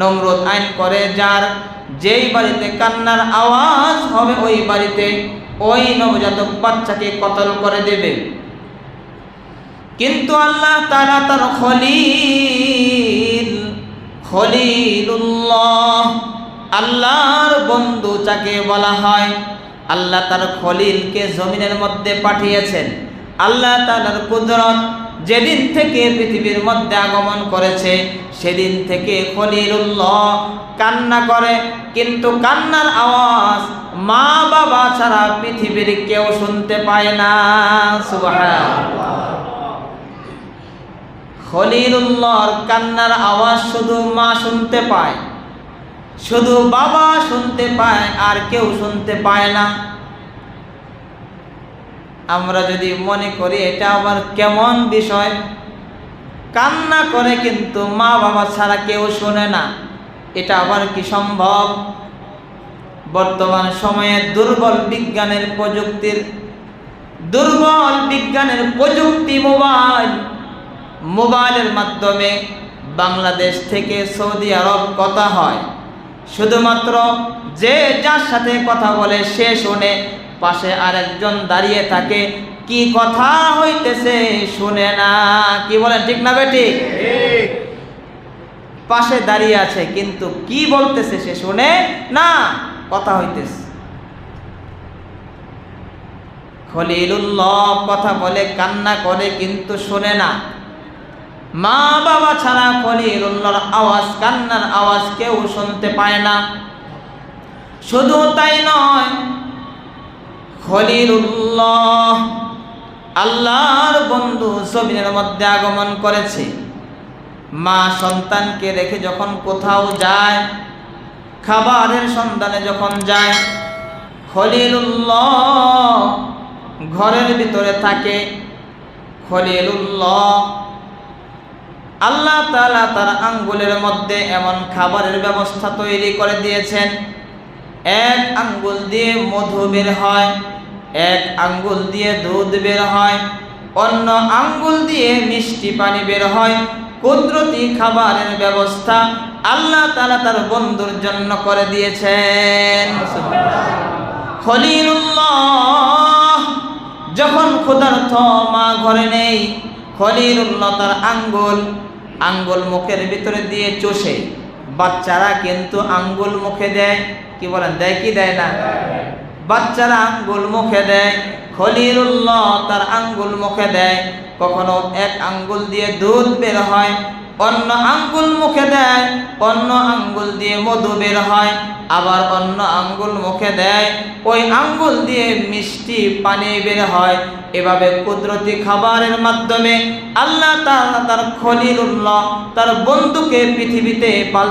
নমরুদ আইন করে, যার যেই বাড়িতে কান্নার আওয়াজ হবে, ওই বাড়িতে ওই নবজাতক বাচ্চাকে কতল করে দেবে। কিন্তু আল্লাহ তারা তার আল্লাহর বন্ধু যাকে বলা হয়, আল্লাহ তার খলিলকে জমিনের মধ্যে পাঠিয়েছেন। আল্লাহ তালার কুদরত যেদিন থেকে পৃথিবীর মধ্যে আগমন করেছে, সেদিন থেকে খলিলুল্লাহ কান্না করে। কিন্তু কান্নার আওয়াজ মা বাবা ছাড়া পৃথিবীর কেউ শুনতে পায় না। খলিলুল্লাহর কান্নার আওয়াজ শুধু মা শুনতে পায়, শুধু বাবা শুনতে পায় আর কেউ শুনতে পায় না। আমরা যদি মনে করি এটা আবার কেমন বিষয়? কান্না করে কিন্তু মা বাবা ছাড়া কেউ শোনে না। এটা আবার কি সম্ভব? বর্তমান সময়ে দুর্বল বিজ্ঞানের প্রযুক্তির দুর্বল বিজ্ঞানের প্রযুক্তি মোবাইল, মোবাইলের মাধ্যমে বাংলাদেশ থেকে সৌদি আরব কথা হয়। শুধুমাত্র যে যার সাথে কথা বলে সে শোনে পাশে আরেকজন দাঁড়িয়ে থাকে কি কথা হইতেছে শুনে না কি বলেন ঠিক না বেটি? পাশে দাঁড়িয়ে আছে কিন্তু কি বলতেছে সে শুনে না কথা হইতেছে। খলিলুল্লাহ কথা বলে কান্না করে কিন্তু শোনে না। মা বাবা ছাড়া খলিলুল্লাহর আওয়াজ, কান্নার আওয়াজ কেউ শুনতে পায় না। শুধু তাই নয়, খলিলুল্লাহ আল্লাহর বন্ধু জমিনের মধ্যে আগমন করেছে। মা সন্তানকে রেখে যখন কোথাও যায়, খাবারের সন্ধানে যখন যায়, খলিলুল্লাহ ঘরের ভিতরে থাকে। খলিলুল্লাহ আল্লাহ তালা তার আঙ্গুলের মধ্যে এমন খাবারের ব্যবস্থা তৈরি করে দিয়েছেন। এক আঙ্গুল দিয়ে মধু বের হয়, এক আঙ্গুল দিয়ে দুধ বের হয়, অন্য আঙ্গুল দিয়ে মিষ্টি পানি বের হয়। কুদরতি খাবারের ব্যবস্থা আল্লাহ তালা তার বন্ধুর জন্য করে দিয়েছেন। যখন ক্ষুধার্থ মা ঘরে নেই, খলিলুল্লাহ তার আঙ্গুল আঙ্গুল মুখের ভিতরে দিয়ে চষে। বাচ্চারা কিন্তু আঙ্গুল মুখে দেয়। কি বলেন, দেয় কি দেয় না? বাচ্চারা আঙ্গুল মুখে দেয়। খলিলুল্লাহ তার আঙ্গুল মুখে দেয়। কখনো এক আঙ্গুল দিয়ে দুধ বের হয় অন্য আঙ্গুল মুখে দেয়, অন্য আঙ্গুল দিয়ে মধু বের হয়, আবার অন্য আঙ্গুল মুখে দেয়, ওই আঙ্গুল দিয়ে মিষ্টি পানি বের হয়। এভাবে কুদরতি খাবারের মাধ্যমে আল্লাহ তার তার খলিলুল্লাহ, তার বন্ধুকে পৃথিবীতে পাল